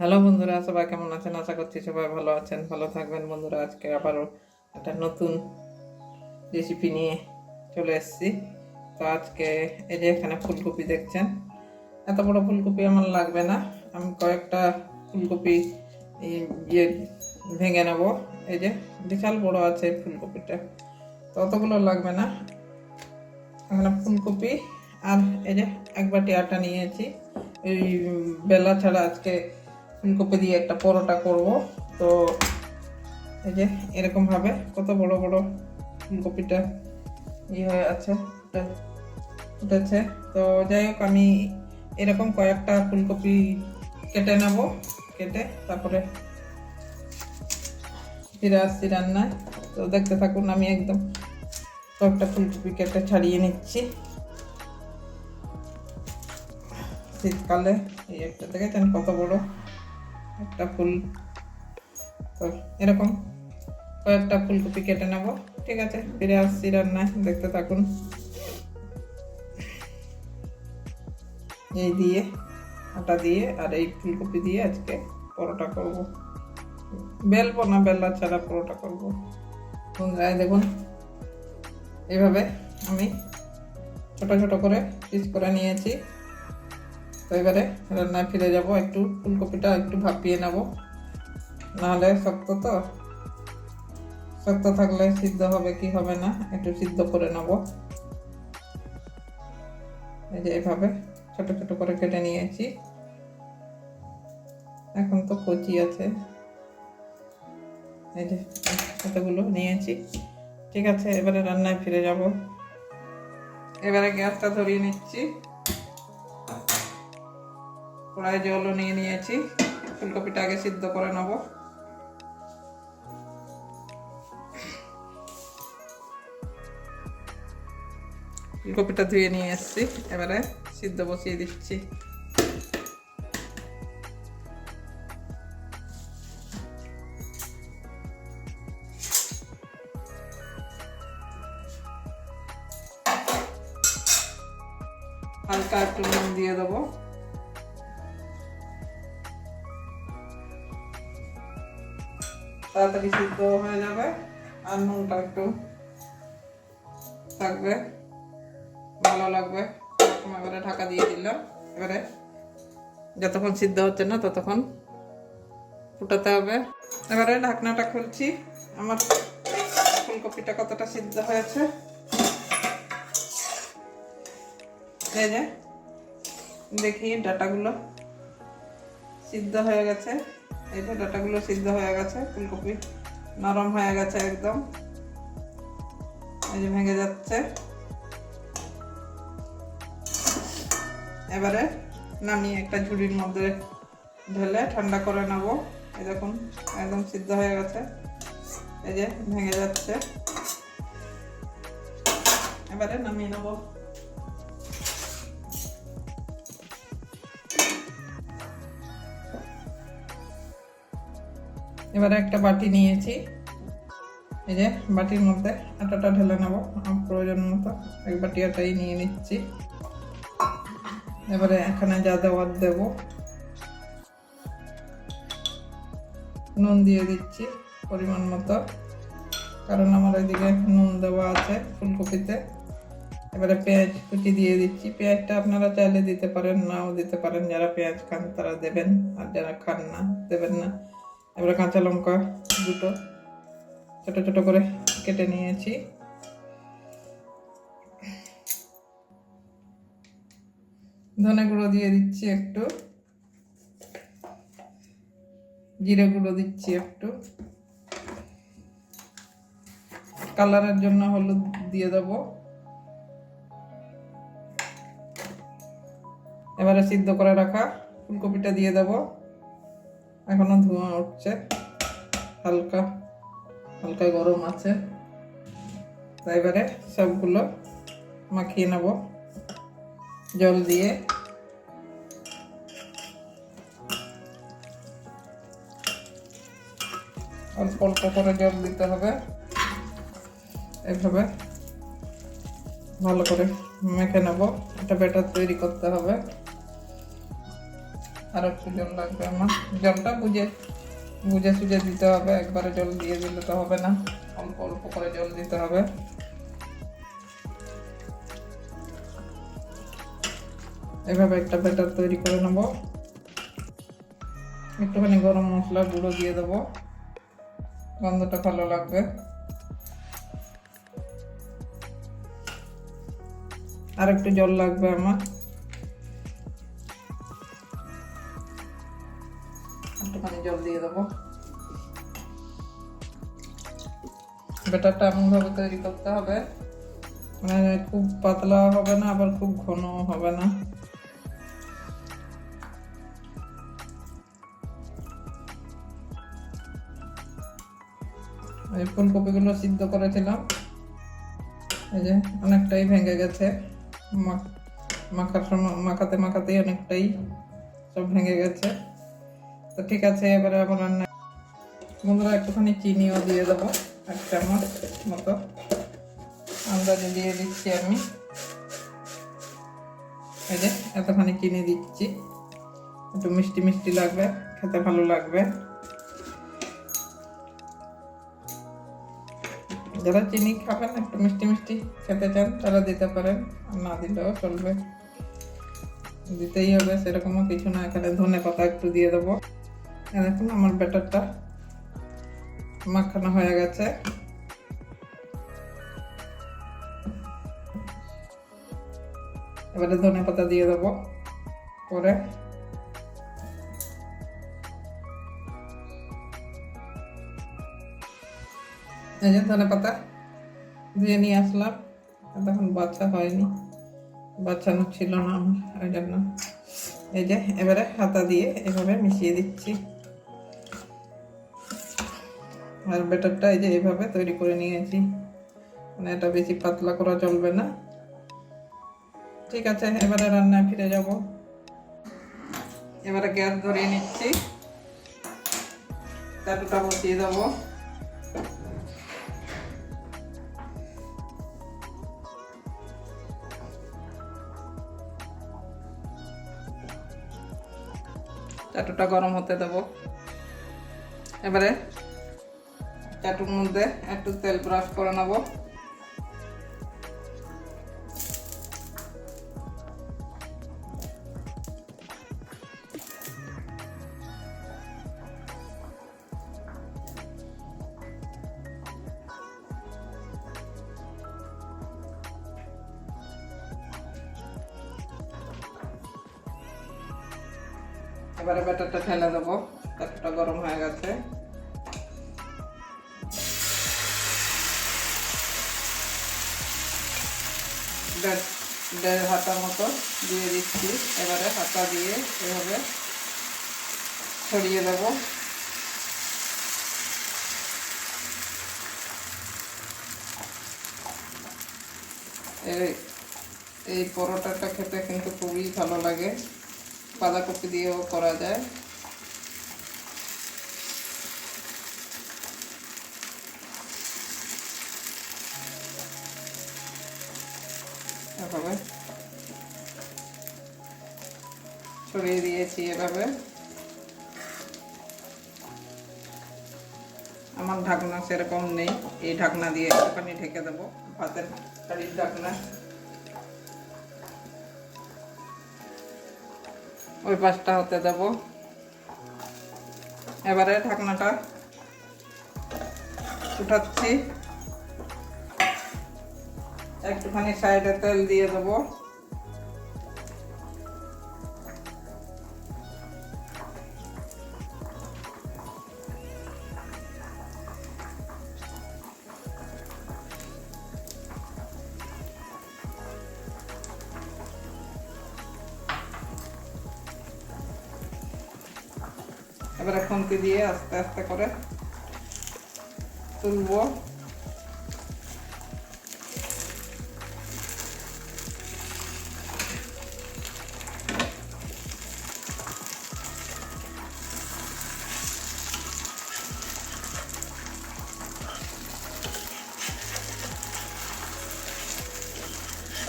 Hello বন্ধুরা, সবাই কেমন আছেন? আশা করছি সবাই ভালো আছেন, ভালো থাকবেন বন্ধুরা। আজকে আবারও একটা নতুন রেসিপি নিয়ে চলে এসেছি। তো আজকে এই যে এখানে ফুলকপি দেখছেন, এত বড় ফুলকপি আমার লাগবে না। আমি কয়েকটা ফুলকপি ইয়ে ভেঙে নেব। এই যে বিশাল বড় আছে ফুলকপিটা। তো অতগুলো লাগবে না। এখানে ফুলকপি আর এই যে এক বাটি আটা নিয়েছি। এই বেলা ছাড়া আজকে ফুলকপি দিয়ে একটা পরোটা করব। তো এই যে এরকম ভাবে কত বড় বড় ফুলকপিটা ইয়ে হয়ে আছে ফুটেছে। তো যাই হোক, আমি এরকম কয়েকটা ফুলকপি কেটে নেব, কেটে তারপরে ফিরে আসছি রান্নায়। তো দেখতে থাকুন, আমি একদম কয়েকটা ফুলকপি কেটে ছাড়িয়ে নিচ্ছি। শীতকালে এই একটা দেখেছেন কত বড় একটা ফুল। এরকম কয়েকটা ফুলকপি কেটে নেব, ঠিক আছে? ফিরে আসছি রান্নায়, দেখতে থাকুন। এই দিয়ে, আটা দিয়ে আর এই ফুলকপি দিয়ে আজকে পরোটা করব। বেলবো না বেলা ছাড়া পরোটা করব। বন্ধুরা দেখুন এইভাবে আমি ছোট ছোট করে পিস করে নিয়েছি। এবারে রান্নায় ফিরে যাব। একটু ফুলকপিটা একটু ভাপিয়ে নেব। নাহলে শক্ত তো। শক্ত থাকলে সিদ্ধ হবে কি হবে না, একটু সিদ্ধ করে নেব। এই যে এভাবে ছোট ছোট করে কেটে নিয়েছি। এখন তো কচি আছে। এই যে কতগুলো নিয়েছি। ঠিক আছে, এবারে রান্নায় ফিরে যাব। এবারে গ্যাসটা ধরিয়ে নিচ্ছি। কড়াই জলও নিয়ে নিয়েছি। ফুলকপিটা আগে সিদ্ধ করে নেব। ফুলকপিটা ধুয়ে নিয়ে এসেছি। এবারে সিদ্ধ বসিয়ে দিচ্ছি। হালকা একটু নুন দিয়ে দেবো। তাড়াতাড়ি সিদ্ধ হয়ে যাবে আর নুনটা একটু থাকবে। ভালো লাগবে। এবারে ঢাকা দিয়ে দিলাম। এবারে যতক্ষণ সিদ্ধ হচ্ছে না ততক্ষণ ফুটাতে হবে। এবারে ঢাকনাটা খুলছি। আমার ফুলকপিটা কতটা সিদ্ধ হয়েছে? এই যে, দেখি ডাটাগুলো সিদ্ধ হয়ে গেছে। এই যে ডাটাগুলো সিদ্ধ হয়ে গেছে, ফুলকপি নরম হয়ে গেছে একদম। এই যে ভেঙে যাচ্ছে। এবারে নামিয়ে একটা ঝুড়ির মধ্যে ঢেলে ঠান্ডা করে নেব। দেখুন, একদম সিদ্ধ হয়ে গেছে। এই যে ভেঙে যাচ্ছে। এবারে নামিয়ে নেব। এবারে একটা বাটি নিয়েছি। এই যে বাটির মধ্যে আটাটা ঢেলে নেব প্রয়োজন মতো। এক বাটি আটাই নিয়ে নিচ্ছি। এবারে এখানে যা দেওয়ার দেব। নুন দিয়ে দিচ্ছি পরিমাণ মতো। কারণ আমার ওইদিকে নুন দেওয়া আছে ফুলকপিতে। এবারে পেঁয়াজ কুচি দিয়ে দিচ্ছি। পেঁয়াজটা আপনারা চাইলে দিতে পারেন, নাও দিতে পারেন। যারা পেঁয়াজ খান তারা দেবেন, আর যারা খান না, দেবেন না। এবারে কাঁচা লঙ্কা দুটো, ছোট ছোট করে কেটে নিয়েছি। ধনে গুঁড়ো দিয়ে দিচ্ছি একটু। জিরে গুঁড়ো দিচ্ছি একটু। কালারের জন্য হলুদ দিয়ে দেব। এবারে সিদ্ধ করে রাখা ফুলকপিটা দিয়ে দেবো। এখনও ধোঁয়া উঠছে। হালকা হালকা গরম আছে। তাই এবারে সবগুলো মাখিয়ে নেব। জল দিয়ে। অল্প অল্প করে জল দিতে হবে। এভাবে ভালো করে মেখে নেব। একটা ব্যাটার তৈরি করতে হবে। আর একটু জল লাগবে আমার? জলটা বুঝে বুঝে সুঝে দিতে হবে, একবারে জল দিয়ে দিলে তো হবে না। অল্প অল্প করে জল দিতে হবে। এভাবে একটা ব্যাটার তৈরি করে নেব। একটুখানি গরম মশলা গুঁড়ো দিয়ে দেবো। গন্ধটা ভালো লাগবে। আর একটু জল লাগবে আমার। জল দিয়ে দেবো। ব্যাটারটা এমনভাবে তৈরি করতে হবে। মানে খুব পাতলা হবে না, আবার খুব ঘন হবে না। এই ফুলকপিগুলো সিদ্ধ করেছিলাম। এই যে অনেকটাই ভেঙে গেছে। মাখার সময় মাখাতে মাখাতেই অনেকটাই সব ভেঙে গেছে। তো ঠিক আছে, এবারে আবার রান্না বন্ধুরা, একটুখানি চিনিও দিয়ে দেবো, এক চামচ মতো। আন্দাজে দিয়ে দিচ্ছি আমি, এই যে এতখানি চিনি দিচ্ছি। একটু মিষ্টি মিষ্টি লাগবে, খেতে ভালো লাগবে। যারা চিনি খাবেন, একটু মিষ্টি মিষ্টি খেতে চান, তারা দিতে পারেন না দিলেও চলবে। দিতেই হবে, সেরকমও কিছু না, এখানে ধনে পাতা একটু দিয়ে দেবো। দেখুন, আমার ব্যাটারটা মাখানো হয়ে গেছে। এবারে ধনে পাতা দিয়ে দেবো পরে। এই যে ধনে পাতা দিয়ে নিয়ে আসলাম। তখন বাচ্চা হয়নি। বাচ্চানো ছিল না আমার ওই জন্য। এই যে, এবারে হাতা দিয়ে এভাবে মিশিয়ে দিচ্ছি। আর ব্যাটারটা এই যে এইভাবে তৈরি করে নিয়েছি। মানে এটা বেশি পাতলা করা চলবে না। ঠিক আছে, এবারে রান্নায় ফিরে যাব। এবারে গ্যাস ধরিয়ে নিচ্ছি। চাটুটা বসিয়ে দেবো। চাটুটা গরম হতে দেবো। এবারে চাটুর মধ্যে একটু তেল ব্রাশ করে নেব। এবারে ব্যাটারটা ঢেলে দেবো চাটুটা গরম হয়ে গেছে। দেড় হাতা মতো দিয়ে দিচ্ছি। এবারে হাতা দিয়ে এভাবে ছড়িয়ে দেব। এই পরোটাটা খেতে কিন্তু খুবই ভালো লাগে। বাঁধাকপি দিয়েও করা যায়। দিয়েছি এভাবে। আমার ঢাকনা সেরকম নেই, এই ঢাকনা দিয়ে একটুখানি ঢেকে দেবো, ভাতের হাঁড়ির ঢাকনা। ওই পাশটা হতে দেব। এবারে ঢাকনাটা উঠাচ্ছি। একটুখানি সাইডে তেল দিয়ে দেবো। এবারে খুন্তি দিয়ে আস্তে আস্তে করে তুলবো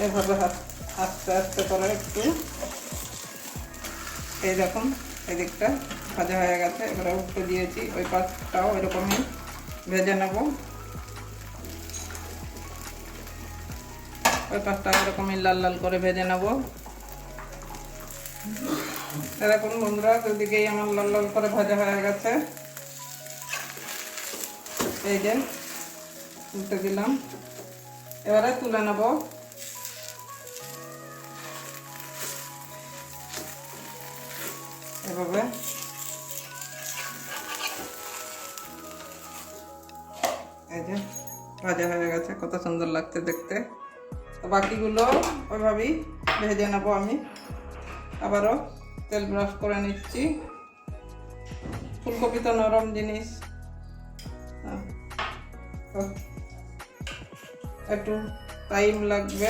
এভাবে আস্তে আস্তে করে একটু এই দেখুন এদিকটা ভাজা হয়ে গেছে। এবারে উল্টে দিয়েছি, ওই পাশটাও এরকমই ভেজে নেব। ওই পাশটা এরকমই লাল লাল করে ভেজে নেব। দেখুন বন্ধুরা, দুদিকেই আমার লাল লাল করে ভাজা হয়ে গেছে। এই যে, উল্টে দিলাম। এবারে তুলে নেব। এভাবে। এই যে, ভাজা হয়ে গেছে, কত সুন্দর লাগছে দেখতে। তো বাকিগুলো ওইভাবেই ভেজে নেব আমি। আবারও তেল ব্রাশ করে নিচ্ছি। ফুলকপি তো নরম জিনিস। একটু টাইম লাগবে।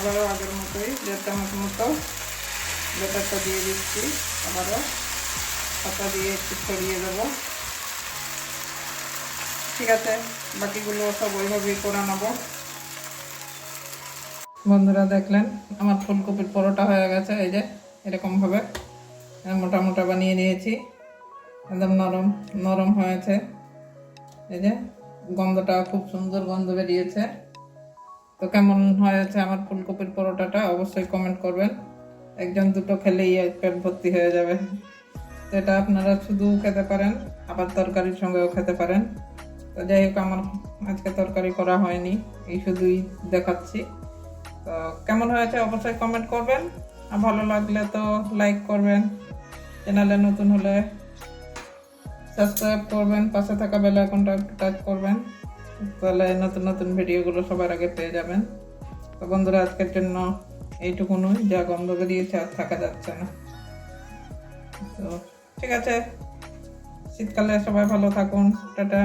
আবারও আগের মতোই, দেড় চামচ মতো বেটারটা দিয়ে দিচ্ছি, আবারও পাতা দিয়ে একটু ছড়িয়ে দেবো। ঠিক আছে, বাকিগুলো সব ওইভাবেই করে নেব। বন্ধুরা দেখলেন, আমার ফুলকপির পরোটা হয়ে গেছে, এই যে এরকমভাবে মোটা মোটা বানিয়ে নিয়েছি, একদম নরম নরম হয়েছে। এই যে গন্ধটা খুব সুন্দর গন্ধ বেরিয়েছে। তো কেমন হয়েছে আমার ফুলকপির পরোটাটা অবশ্যই কমেন্ট করবেন। একজন দুটো খেলেই পেট ভর্তি হয়ে যাবে। তো এটা আপনারা শুধু খেতে পারেন, আবার তরকারির সঙ্গেও খেতে পারেন। তো যাই হোক, আমার আজকে তরকারি করা হয়নি, এই শুধুই দেখাচ্ছি। তো কেমন হয়েছে অবশ্যই কমেন্ট করবেন। আর ভালো লাগলে তো লাইক করবেন। চ্যানেলে নতুন হলে সাবস্ক্রাইব করবেন, পাশে থাকা বেল আইকনটা টাচ করবেন। তাহলে নতুন নতুন ভিডিওগুলো সবার আগে পেয়ে যাবেন। তো বন্ধুরা, আজকের জন্য এইটুকুনই যা গন্ধ বেরিয়েছে আর থাকা যাচ্ছে না। তো ঠিক আছে, শীতকালে সবাই ভালো থাকুন, টাটা।